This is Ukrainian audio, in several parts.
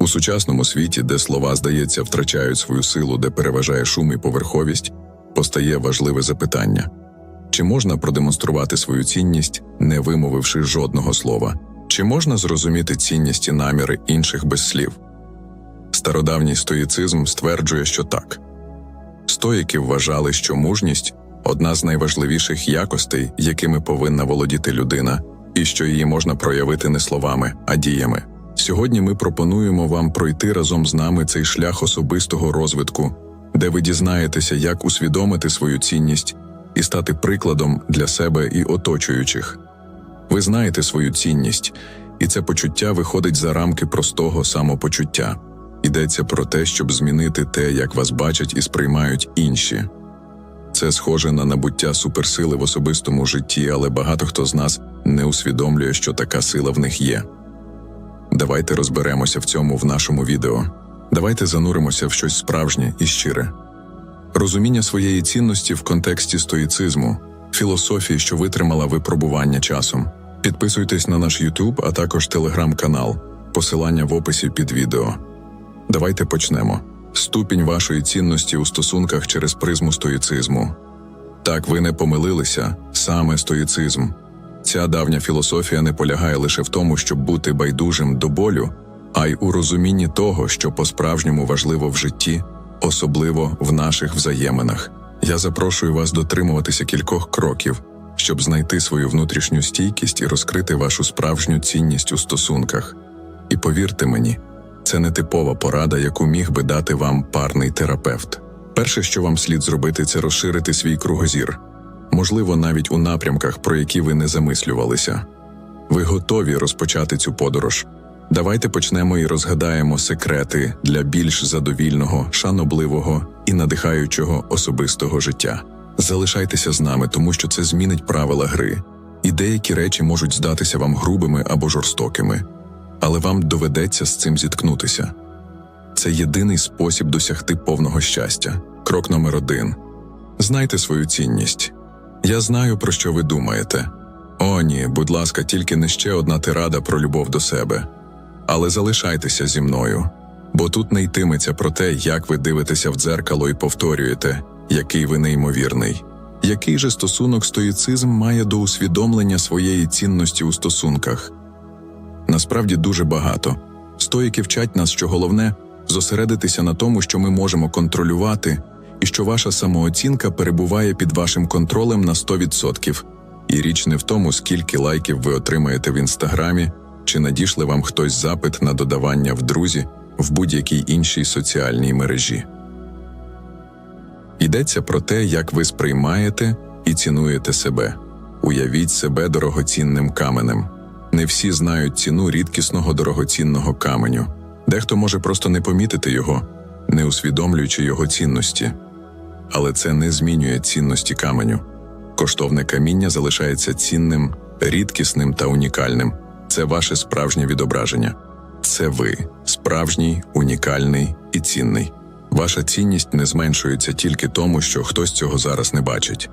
У сучасному світі, де слова, здається, втрачають свою силу, де переважає шум і поверховість, постає важливе запитання: чи можна продемонструвати свою цінність, не вимовивши жодного слова? Чи можна зрозуміти цінність і наміри інших без слів? Стародавній стоїцизм стверджує, що так. Стоїки вважали, що мужність одна з найважливіших якостей, якими повинна володіти людина, і що її можна проявити не словами, а діями. Сьогодні ми пропонуємо вам пройти разом з нами цей шлях особистого розвитку, де ви дізнаєтеся, як усвідомити свою цінність і стати прикладом для себе і оточуючих. Ви знаєте свою цінність, і це почуття виходить за рамки простого самопочуття. Йдеться про те, щоб змінити те, як вас бачать і сприймають інші. Це схоже на набуття суперсили в особистому житті, але багато хто з нас не усвідомлює, що така сила в них є. Давайте розберемося в цьому в нашому відео. Давайте зануримося в щось справжнє і щире. Розуміння своєї цінності в контексті стоїцизму, філософії, що витримала випробування часом. Підписуйтесь на наш YouTube, а також телеграм-канал, посилання в описі під відео. Давайте почнемо. Ступінь вашої цінності у стосунках через призму стоїцизму. Так ви не помилилися, саме стоїцизм. Ця давня філософія не полягає лише в тому, щоб бути байдужим до болю, а й у розумінні того, що по-справжньому важливо в житті, особливо в наших взаєминах. Я запрошую вас дотримуватися кількох кроків, щоб знайти свою внутрішню стійкість і розкрити вашу справжню цінність у стосунках. І повірте мені, це не типова порада, яку міг би дати вам парний терапевт. Перше, що вам слід зробити, це розширити свій кругозір, можливо, навіть у напрямках, про які ви не замислювалися. Ви готові розпочати цю подорож. Давайте почнемо і розгадаємо секрети для більш задовільного, шанобливого і надихаючого особистого життя. Залишайтеся з нами, тому що це змінить правила гри, і деякі речі можуть здатися вам грубими або жорстокими, але вам доведеться з цим зіткнутися. Це єдиний спосіб досягти повного щастя. Крок номер один: знайте свою цінність. Я знаю, про що ви думаєте. О, ні, будь ласка, тільки не ще одна тирада про любов до себе. Але залишайтеся зі мною, бо тут не йтиметься про те, як ви дивитеся в дзеркало і повторюєте, який ви неймовірний. Який же стосунок стоїцизм має до усвідомлення своєї цінності у стосунках? Насправді дуже багато. Стоїки вчать нас, що головне зосередитися на тому, що ми можемо контролювати, і що ваша самооцінка перебуває під вашим контролем на 100%. І річ не в тому, скільки лайків ви отримаєте в інстаграмі, чи надійшли вам хтось запит на додавання в друзі в будь-якій іншій соціальній мережі. Йдеться про те, як ви сприймаєте і цінуєте себе. Уявіть себе дорогоцінним каменем. Не всі знають ціну рідкісного дорогоцінного каменю. Дехто може просто не помітити його, не усвідомлюючи його цінності. Але це не змінює цінності каменю. Коштовне каміння залишається цінним, рідкісним та унікальним. Це ваше справжнє відображення. Це ви, справжній, унікальний і цінний. Ваша цінність не зменшується тільки тому, що хтось цього зараз не бачить.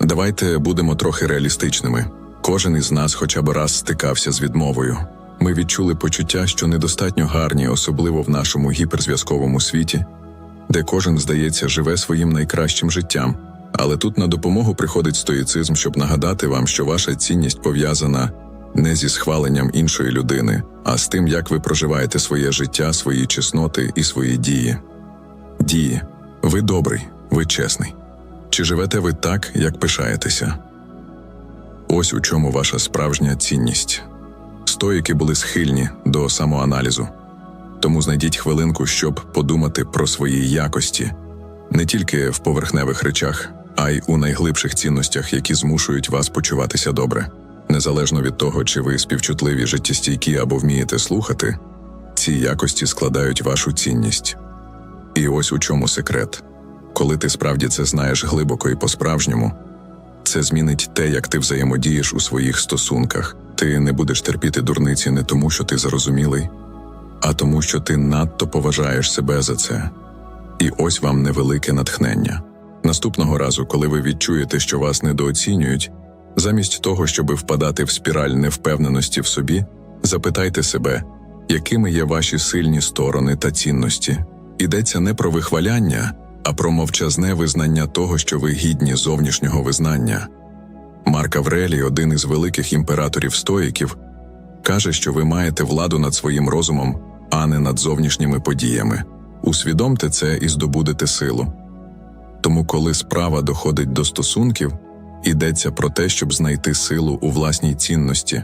Давайте будемо трохи реалістичними. Кожен із нас хоча б раз стикався з відмовою. Ми відчули почуття, що недостатньо гарні, особливо в нашому гіперзв'язковому світі, де кожен, здається, живе своїм найкращим життям. Але тут на допомогу приходить стоїцизм, щоб нагадати вам, що ваша цінність пов'язана не зі схваленням іншої людини, а з тим, як ви проживаєте своє життя, свої чесноти і свої дії. Дії. Ви добрий, ви чесний. Чи живете ви так, як пишаєтеся? Ось у чому ваша справжня цінність. Стоїки були схильні до самоаналізу. Тому знайдіть хвилинку, щоб подумати про свої якості не тільки в поверхневих речах, а й у найглибших цінностях, які змушують вас почуватися добре. Незалежно від того, чи ви співчутливі, життєстійкі або вмієте слухати, ці якості складають вашу цінність. І ось у чому секрет. Коли ти справді це знаєш глибоко і по-справжньому, це змінить те, як ти взаємодієш у своїх стосунках. Ти не будеш терпіти дурниці не тому, що ти зарозумілий, а тому, що ти надто поважаєш себе за це. І ось вам невелике натхнення. Наступного разу, коли ви відчуєте, що вас недооцінюють, замість того, щоби впадати в спіраль невпевненості в собі, запитайте себе, якими є ваші сильні сторони та цінності. Йдеться не про вихваляння, а про мовчазне визнання того, що ви гідні зовнішнього визнання. Марк Аврелій, один із великих імператорів стоїків, каже, що ви маєте владу над своїм розумом, а не над зовнішніми подіями. Усвідомте це і здобудете силу. Тому, коли справа доходить до стосунків, йдеться про те, щоб знайти силу у власній цінності.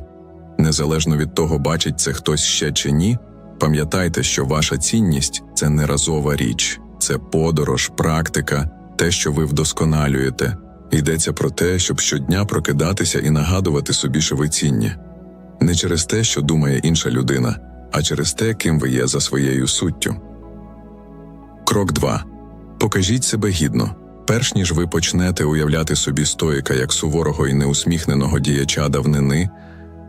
Незалежно від того, бачить це хтось ще чи ні, пам'ятайте, що ваша цінність це не разова річ, це подорож, практика, те, що ви вдосконалюєте. Йдеться про те, щоб щодня прокидатися і нагадувати собі, що ви цінні. Не через те, що думає інша людина, а через те, ким ви є за своєю суттю. Крок 2. Покажіть себе гідно. Перш ніж ви почнете уявляти собі стоїка як суворого і неусміхненого діяча давнини,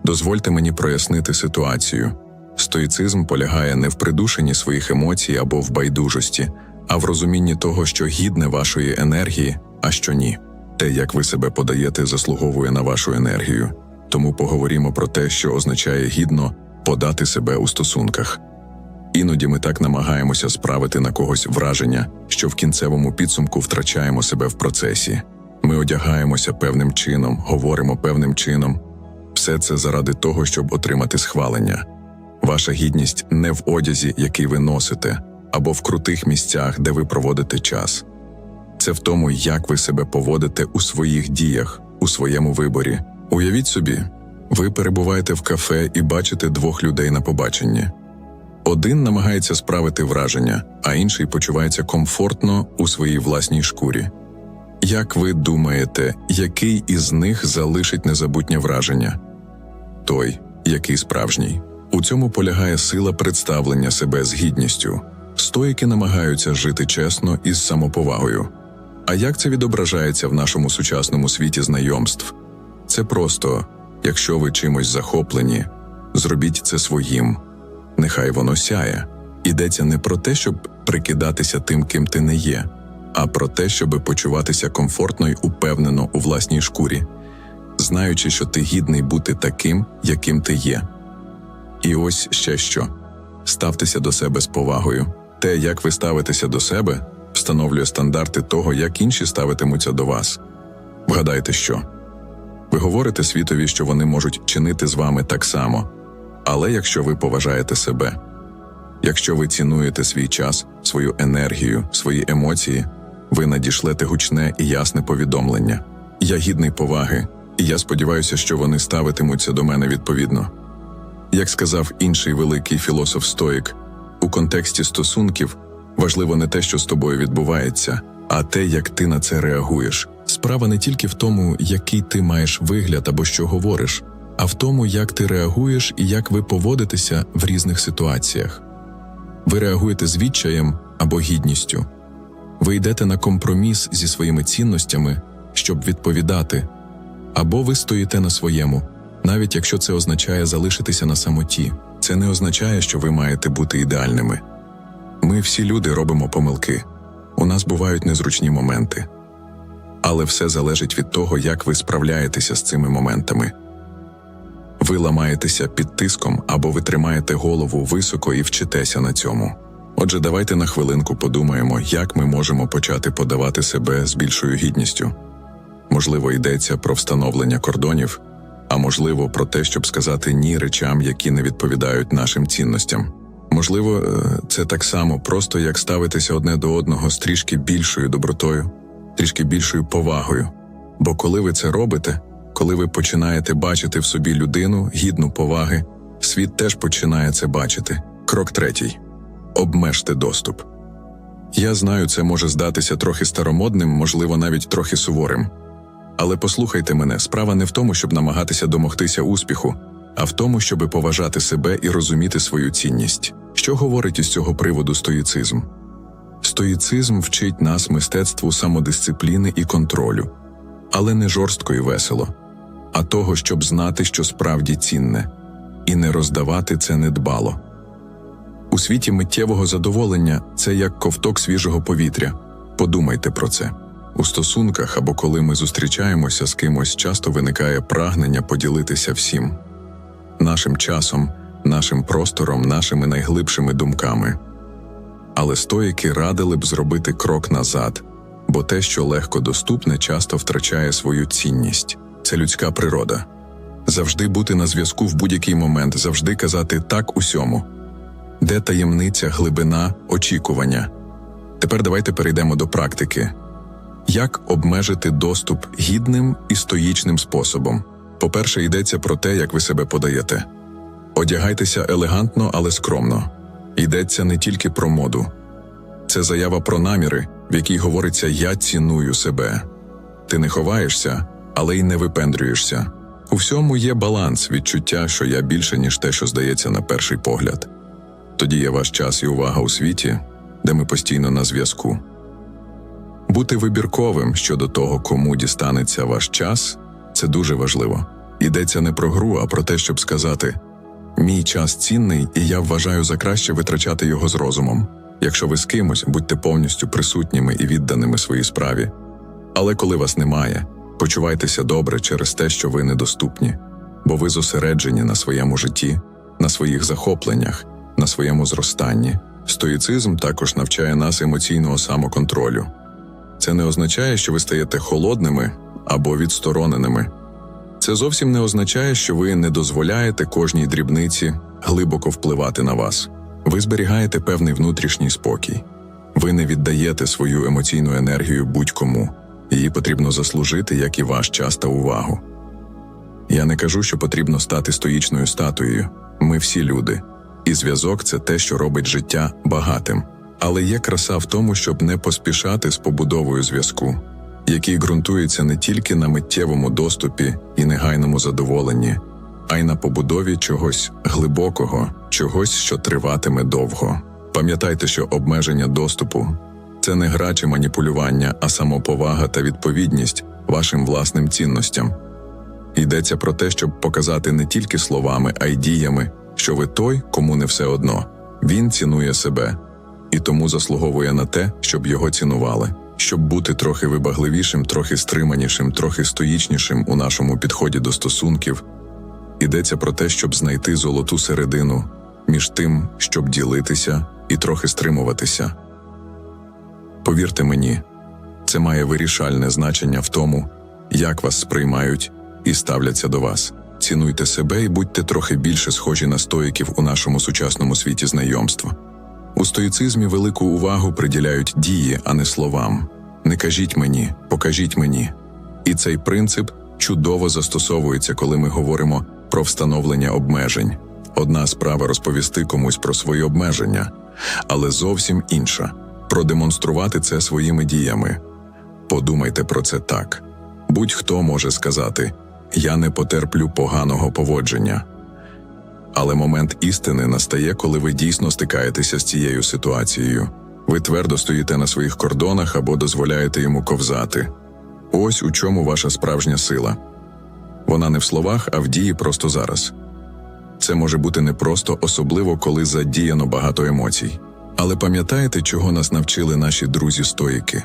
дозвольте мені прояснити ситуацію. Стоїцизм полягає не в придушенні своїх емоцій або в байдужості, а в розумінні того, що гідне вашої енергії, а що ні. Те, як ви себе подаєте, заслуговує на вашу енергію. Тому поговоримо про те, що означає гідно подати себе у стосунках. Іноді ми так намагаємося справити на когось враження, що в кінцевому підсумку втрачаємо себе в процесі. Ми одягаємося певним чином, говоримо певним чином. Все це заради того, щоб отримати схвалення. Ваша гідність не в одязі, який ви носите, або в крутих місцях, де ви проводите час. Це в тому, як ви себе поводите у своїх діях, у своєму виборі. Уявіть собі, ви перебуваєте в кафе і бачите двох людей на побаченні. Один намагається справити враження, а інший почувається комфортно у своїй власній шкурі. Як ви думаєте, який із них залишить незабутнє враження? Той, який справжній. У цьому полягає сила представлення себе з гідністю. Стоїки намагаються жити чесно і з самоповагою. А як це відображається в нашому сучасному світі знайомств? Це просто, якщо ви чимось захоплені, зробіть це своїм нехай воно сяє. Йдеться не про те, щоб прикидатися тим, ким ти не є, а про те, щоб почуватися комфортно й упевнено у власній шкурі, знаючи, що ти гідний бути таким, яким ти є. І ось ще що ставтеся до себе з повагою. Те, як ви ставитеся до себе, встановлює стандарти того, як інші ставитимуться до вас. Вгадайте, що ви говорите світові, що вони можуть чинити з вами так само. Але якщо ви поважаєте себе, якщо ви цінуєте свій час, свою енергію, свої емоції, ви надішлете гучне і ясне повідомлення. Я гідний поваги, і я сподіваюся, що вони ставитимуться до мене відповідно. Як сказав інший великий філософ Стоїк, у контексті стосунків важливо не те, що з тобою відбувається, а те, як ти на це реагуєш. Справа не тільки в тому, який ти маєш вигляд або що говориш а в тому, як ти реагуєш і як ви поводитеся в різних ситуаціях. Ви реагуєте з відчаєм або гідністю, ви йдете на компроміс зі своїми цінностями, щоб відповідати, або ви стоїте на своєму, навіть якщо це означає залишитися на самоті. Це не означає, що ви маєте бути ідеальними. Ми всі люди робимо помилки, у нас бувають незручні моменти. Але все залежить від того, як ви справляєтеся з цими моментами. Ви ламаєтеся під тиском або ви тримаєте голову високо і вчитеся на цьому. Отже, давайте на хвилинку подумаємо, як ми можемо почати подавати себе з більшою гідністю. Можливо, йдеться про встановлення кордонів, а можливо, про те, щоб сказати ні речам, які не відповідають нашим цінностям. Можливо, е, це так само просто як ставитися одне до одного з трішки більшою добротою, трішки більшою повагою. Бо коли ви це робите, коли ви починаєте бачити в собі людину, гідну поваги, світ теж починає це бачити. Крок третій обмежте доступ. Я знаю, це може здатися трохи старомодним, можливо, навіть трохи суворим. Але послухайте мене, справа не в тому, щоб намагатися домогтися успіху, а в тому, щоб поважати себе і розуміти свою цінність. Що говорить із цього приводу стоїцизм? Стоїцизм вчить нас мистецтву самодисципліни і контролю, але не жорстко і весело а того, щоб знати, що справді цінне, і не роздавати це недбало. У світі миттєвого задоволення це як ковток свіжого повітря. Подумайте про це. У стосунках або коли ми зустрічаємося з кимось, часто виникає прагнення поділитися всім нашим часом, нашим простором, нашими найглибшими думками. Але стоїки радили б зробити крок назад, бо те, що легко доступне, часто втрачає свою цінність. Це людська природа. Завжди бути на зв'язку в будь-який момент, завжди казати так усьому. Де таємниця, глибина, очікування. Тепер давайте перейдемо до практики. Як обмежити доступ гідним і стоїчним способом? По-перше, йдеться про те, як ви себе подаєте. Одягайтеся елегантно, але скромно. Йдеться не тільки про моду. Це заява про наміри, в якій говориться Я ціную себе. Ти не ховаєшся, але й не випендрюєшся. У всьому є баланс, відчуття, що я більше, ніж те, що здається на перший погляд. Тоді є ваш час і увага у світі, де ми постійно на зв'язку. Бути вибірковим щодо того, кому дістанеться ваш час, це дуже важливо. Йдеться не про гру, а про те, щоб сказати: мій час цінний, і я вважаю за краще витрачати його з розумом. Якщо ви з кимось, будьте повністю присутніми і відданими своїй справі. Але коли вас немає, почувайтеся добре через те, що ви недоступні, бо ви зосереджені на своєму житті, на своїх захопленнях, на своєму зростанні. Стоїцизм також навчає нас емоційного самоконтролю. Це не означає, що ви стаєте холодними або відстороненими. Це зовсім не означає, що ви не дозволяєте кожній дрібниці глибоко впливати на вас. Ви зберігаєте певний внутрішній спокій. Ви не віддаєте свою емоційну енергію будь-кому. Її потрібно заслужити, як і ваш час та увагу. Я не кажу, що потрібно стати стоїчною статуєю. Ми всі люди, і зв'язок це те, що робить життя багатим. Але є краса в тому, щоб не поспішати з побудовою зв'язку, який ґрунтується не тільки на миттєвому доступі і негайному задоволенні, а й на побудові чогось глибокого, чогось, що триватиме довго. Пам'ятайте, що обмеження доступу це не гра чи маніпулювання, а самоповага та відповідність вашим власним цінностям. Йдеться про те, щоб показати не тільки словами, а й діями, що ви той, кому не все одно. Він цінує себе і тому заслуговує на те, щоб його цінували, щоб бути трохи вибагливішим, трохи стриманішим, трохи стоїчнішим у нашому підході до стосунків. Йдеться про те, щоб знайти золоту середину між тим, щоб ділитися і трохи стримуватися. Повірте мені, це має вирішальне значення в тому, як вас сприймають і ставляться до вас. Цінуйте себе і будьте трохи більше схожі на стоїків у нашому сучасному світі знайомства. У стоїцизмі велику увагу приділяють дії, а не словам. Не кажіть мені, покажіть мені. І цей принцип чудово застосовується, коли ми говоримо про встановлення обмежень. Одна справа розповісти комусь про свої обмеження, але зовсім інша продемонструвати це своїми діями. Подумайте про це так. Будь-хто може сказати Я не потерплю поганого поводження. Але момент істини настає, коли ви дійсно стикаєтеся з цією ситуацією. Ви твердо стоїте на своїх кордонах або дозволяєте йому ковзати. Ось у чому ваша справжня сила. Вона не в словах, а в дії просто зараз. Це може бути непросто, особливо коли задіяно багато емоцій. Але пам'ятаєте, чого нас навчили наші друзі-стоїки?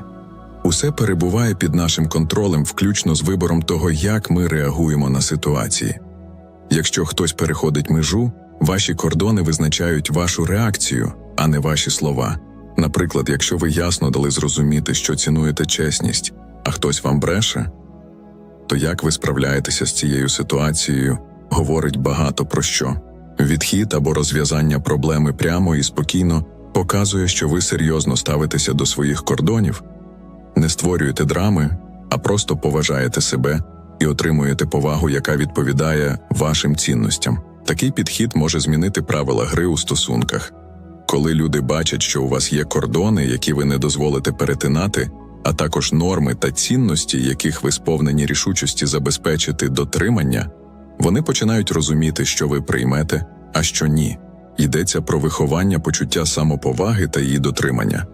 Усе перебуває під нашим контролем, включно з вибором того, як ми реагуємо на ситуації. Якщо хтось переходить межу, ваші кордони визначають вашу реакцію, а не ваші слова. Наприклад, якщо ви ясно дали зрозуміти, що цінуєте чесність, а хтось вам бреше, то як ви справляєтеся з цією ситуацією, говорить багато про що. Відхід або розв'язання проблеми прямо і спокійно показує, що ви серйозно ставитеся до своїх кордонів, не створюєте драми, а просто поважаєте себе і отримуєте повагу, яка відповідає вашим цінностям. Такий підхід може змінити правила гри у стосунках. Коли люди бачать, що у вас є кордони, які ви не дозволите перетинати, а також норми та цінності, яких ви сповнені рішучості забезпечити дотримання, вони починають розуміти, що ви приймете, а що ні. Йдеться про виховання почуття самоповаги та її дотримання.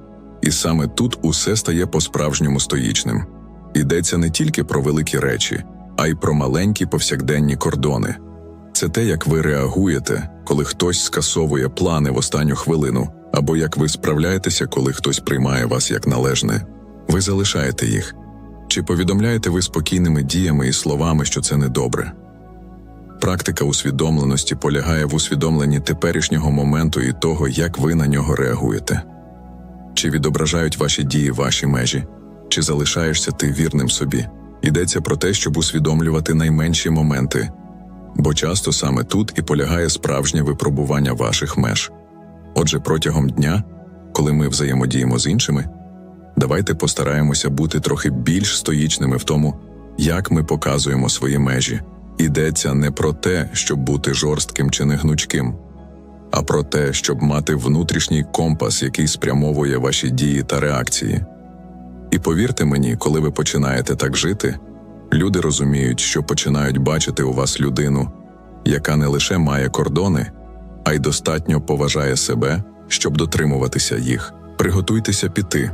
І саме тут усе стає по-справжньому стоїчним. Йдеться не тільки про великі речі, а й про маленькі повсякденні кордони. Це те, як ви реагуєте, коли хтось скасовує плани в останню хвилину, або як ви справляєтеся, коли хтось приймає вас як належне. Ви залишаєте їх. Чи повідомляєте ви спокійними діями і словами, що це недобре? Практика усвідомленості полягає в усвідомленні теперішнього моменту і того, як ви на нього реагуєте. Чи відображають ваші дії ваші межі, чи залишаєшся ти вірним собі? Йдеться про те, щоб усвідомлювати найменші моменти, бо часто саме тут і полягає справжнє випробування ваших меж. Отже, протягом дня, коли ми взаємодіємо з іншими, давайте постараємося бути трохи більш стоїчними в тому, як ми показуємо свої межі. Йдеться не про те, щоб бути жорстким чи негнучким, а про те, щоб мати внутрішній компас, який спрямовує ваші дії та реакції. І повірте мені, коли ви починаєте так жити, люди розуміють, що починають бачити у вас людину, яка не лише має кордони, а й достатньо поважає себе, щоб дотримуватися їх. Приготуйтеся піти.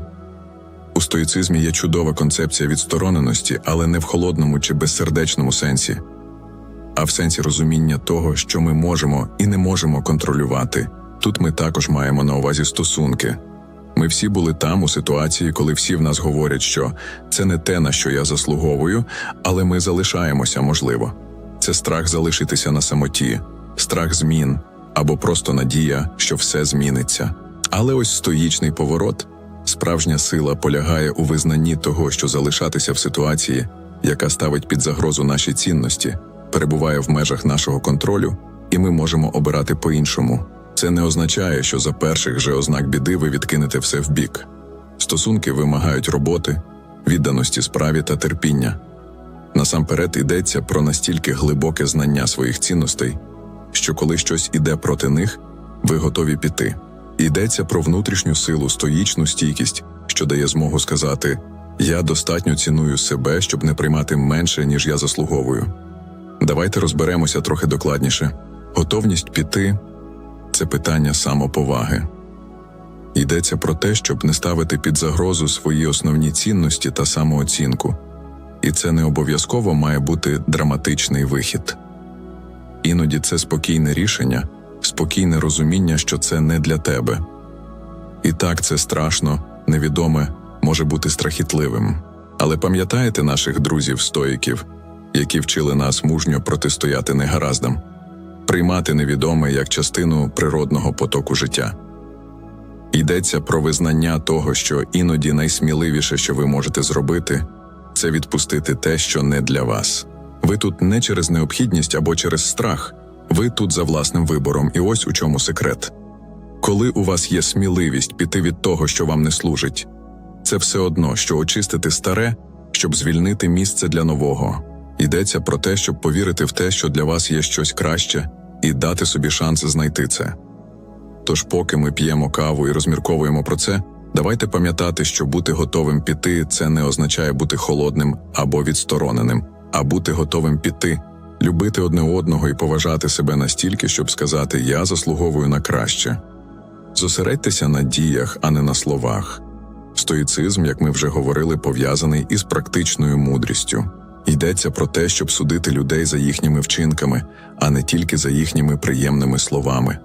У стоїцизмі є чудова концепція відстороненості, але не в холодному чи безсердечному сенсі, а в сенсі розуміння того, що ми можемо і не можемо контролювати. Тут ми також маємо на увазі стосунки. Ми всі були там у ситуації, коли всі в нас говорять, що це не те, на що я заслуговую, але ми залишаємося, можливо. Це страх залишитися на самоті, страх змін або просто надія, що все зміниться. Але ось стоїчний поворот, справжня сила полягає у визнанні того, що залишатися в ситуації, яка ставить під загрозу наші цінності, перебуває в межах нашого контролю, і ми можемо обирати по-іншому. Це не означає, що за перших же ознак біди ви відкинете все вбік. Стосунки вимагають роботи, відданості справі та терпіння. Насамперед йдеться про настільки глибоке знання своїх цінностей, що коли щось іде проти них, ви готові піти. Йдеться про внутрішню силу, стоїчну стійкість, що дає змогу сказати: Я достатньо ціную себе, щоб не приймати менше, ніж я заслуговую. Давайте розберемося трохи докладніше. Готовність піти це питання самоповаги. Йдеться про те, щоб не ставити під загрозу свої основні цінності та самооцінку, і це не обов'язково має бути драматичний вихід. Іноді це спокійне рішення, спокійне розуміння, що це не для тебе. І так це страшно, невідоме, може бути страхітливим. Але пам'ятаєте наших друзів-стоїків, які вчили нас мужньо протистояти негараздам, приймати невідоме як частину природного потоку життя. Йдеться про визнання того, що іноді найсміливіше, що ви можете зробити, це відпустити те, що не для вас. Ви тут не через необхідність або через страх, ви тут за власним вибором, і ось у чому секрет. Коли у вас є сміливість піти від того, що вам не служить, це все одно, що очистити старе, щоб звільнити місце для нового. Йдеться про те, щоб повірити в те, що для вас є щось краще, і дати собі шанс знайти це. Тож, поки ми п'ємо каву і розмірковуємо про це, давайте пам'ятати, що бути готовим піти це не означає бути холодним або відстороненим, а бути готовим піти, любити одне одного і поважати себе настільки, щоб сказати Я заслуговую на краще. Зосередьтеся на діях, а не на словах. Стоїцизм, як ми вже говорили, пов'язаний із практичною мудрістю. Йдеться про те, щоб судити людей за їхніми вчинками, а не тільки за їхніми приємними словами.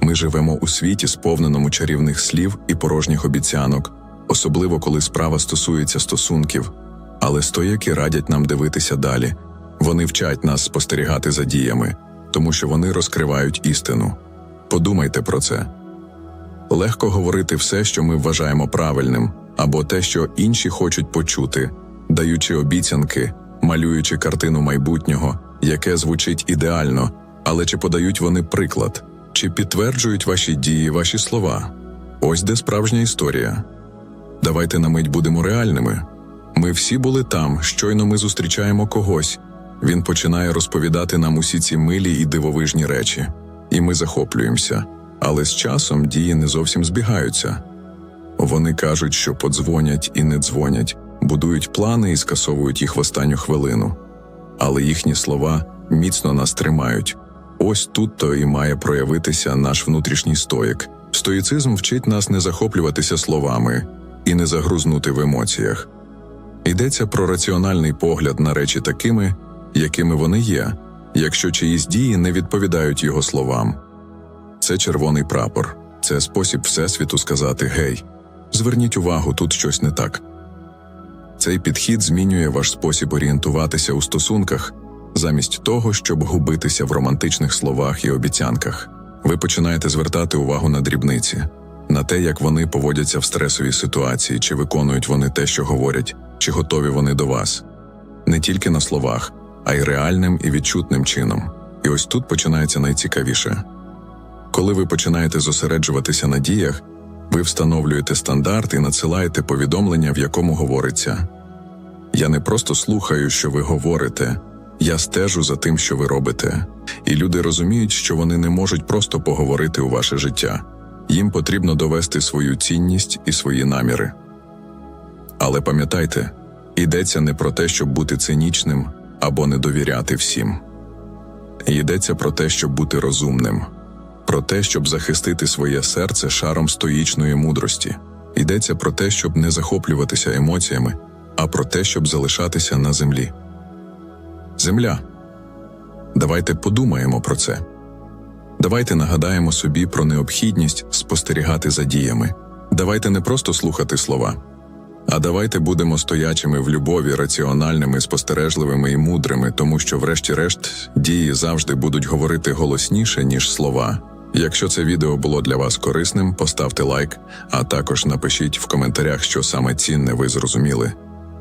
Ми живемо у світі, сповненому чарівних слів і порожніх обіцянок, особливо коли справа стосується стосунків, але стояки радять нам дивитися далі. Вони вчать нас спостерігати за діями, тому що вони розкривають істину. Подумайте про це. Легко говорити все, що ми вважаємо правильним, або те, що інші хочуть почути, даючи обіцянки, малюючи картину майбутнього, яке звучить ідеально, але чи подають вони приклад, чи підтверджують ваші дії, ваші слова? Ось де справжня історія. Давайте на мить будемо реальними. Ми всі були там, щойно ми зустрічаємо когось. Він починає розповідати нам усі ці милі і дивовижні речі, і ми захоплюємося. Але з часом дії не зовсім збігаються. Вони кажуть, що подзвонять і не дзвонять, будують плани і скасовують їх в останню хвилину. Але їхні слова міцно нас тримають. Ось тут то і має проявитися наш внутрішній стоїк. Стоїцизм вчить нас не захоплюватися словами і не загрузнути в емоціях. Йдеться про раціональний погляд на речі такими, якими вони є, якщо чиїсь дії не відповідають його словам. Це червоний прапор, це спосіб Всесвіту сказати Гей, зверніть увагу, тут щось не так. Цей підхід змінює ваш спосіб орієнтуватися у стосунках, замість того, щоб губитися в романтичних словах і обіцянках. Ви починаєте звертати увагу на дрібниці, на те, як вони поводяться в стресовій ситуації, чи виконують вони те, що говорять, чи готові вони до вас. Не тільки на словах, а й реальним і відчутним чином. І ось тут починається найцікавіше. Коли ви починаєте зосереджуватися на діях, ви встановлюєте стандарт і надсилаєте повідомлення, в якому говориться: Я не просто слухаю, що ви говорите, я стежу за тим, що ви робите. І люди розуміють, що вони не можуть просто поговорити у ваше життя. Їм потрібно довести свою цінність і свої наміри. Але пам'ятайте, йдеться не про те, щоб бути цинічним або не довіряти всім. Йдеться про те, щоб бути розумним, про те, щоб захистити своє серце шаром стоїчної мудрості. Йдеться про те, щоб не захоплюватися емоціями, а про те, щоб залишатися на землі. Земля. Давайте подумаємо про це. Давайте нагадаємо собі про необхідність спостерігати за діями. Давайте не просто слухати слова, а давайте будемо стоячими в любові, раціональними, спостережливими і мудрими, тому що, врешті-решт, дії завжди будуть говорити голосніше, ніж слова. Якщо це відео було для вас корисним, поставте лайк, а також напишіть в коментарях, що саме цінне ви зрозуміли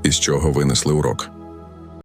і з чого винесли урок.